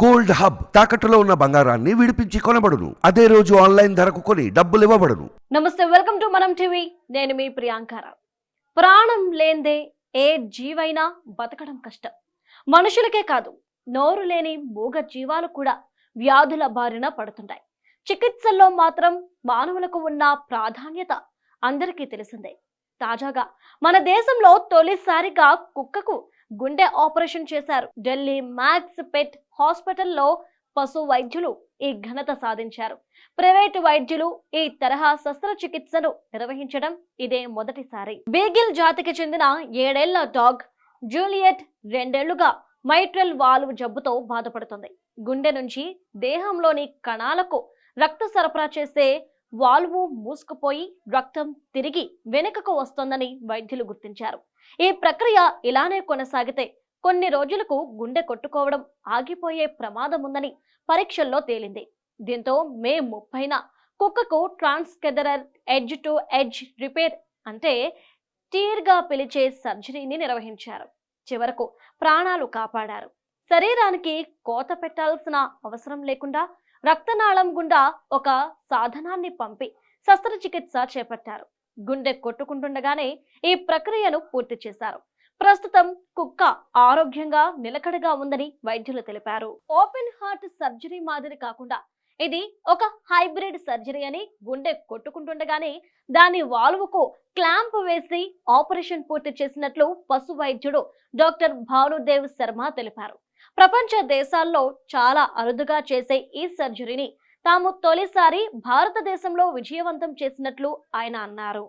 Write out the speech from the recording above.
Gold hub తాకట్టులో ఉన్న బంగారాన్ని విడిపించి కొనబడును. అదే రోజు ఆన్లైన్ ధరకు కొని డబ్బులు ఇవ్వబడును. నమస్తే వెల్కమ్ టు మనం టీవీ. నేను మీ ప్రియాంకారావు ప్రాణం లేందే ఏ జీవైనా బతకడం కష్టం. మనుషులకే కాదు నోరు లేని మూగ జీవాలు కూడా వ్యాధుల బారిన పడుతుంటాయి. చికిత్సల్లో మాత్రం మానవులకు ఉన్న ప్రాధాన్యత అందరికీ తెలిసిందే. తాజాగా మన దేశంలో తొలిసారిగా కుక్కకు గుండె ఆపరేషన్ చేశారు. ఢిల్లీ మ్యాక్స్ పెట్ హాస్పిటల్లో పశు వైద్యులు ఈ ఘనత సాధించారు. ప్రైవేటు వైద్యులు ఈ తరహా శస్త్రచికిత్సను నిర్వహించడం ఇదే మొదటిసారి. బీగిల్ జాతికి చెందిన ఏడేళ్ళ డాగ్ జూలియట్ రెండేళ్ళుగా మైట్రల్ వాల్వ్ జబ్బుతో బాధపడుతుంది. గుండె నుంచి దేహంలోని కణాలకు రక్త సరఫరా చేసే వాల్వు మూసుకుపోయి రక్తం తిరిగి వెనుకకు వస్తోందని వైద్యులు గుర్తించారు. ఈ ప్రక్రియ ఇలానే కొనసాగితే కొన్ని రోజులకు గుండె కొట్టుకోవడం ఆగిపోయే ప్రమాదం ఉందని పరీక్షల్లో తేలింది. దీంతో మే ముప్పైన కుక్కకు transcatheter edge to edge repair అంటే టీర్గా పిలిచే సర్జరీని నిర్వహించారు. చివరకు ప్రాణాలు కాపాడారు. శరీరానికి కోత పెట్టాల్సిన అవసరం లేకుండా రక్తనాళం గుండా ఒక సాధనాన్ని పంపి శస్త్రచికిత్స చేపట్టారు. గుండె కొట్టుకుంటుండగానే ఈ ప్రక్రియను పూర్తి చేశారు. ప్రస్తుతం కుక్క ఆరోగ్యంగా నిలకడగా ఉందని వైద్యులు తెలిపారు. ఓపెన్ హార్ట్ సర్జరీ మాదిరి కాకుండా ఇది ఒక హైబ్రిడ్ సర్జరీ అని గుండె కొట్టుకుంటుండగానే దాని వాల్వుకు క్లాంప్ వేసి ఆపరేషన్ పూర్తి చేసినట్లు పశు వైద్యుడు డాక్టర్ భానుదేవ్ శర్మ తెలిపారు. ప్రపంచ దేశాల్లో చాలా అరుదుగా చేసే ఈ సర్జరీని తాము తొలిసారి భారతదేశంలో విజయవంతం చేసినట్లు ఆయన అన్నారు.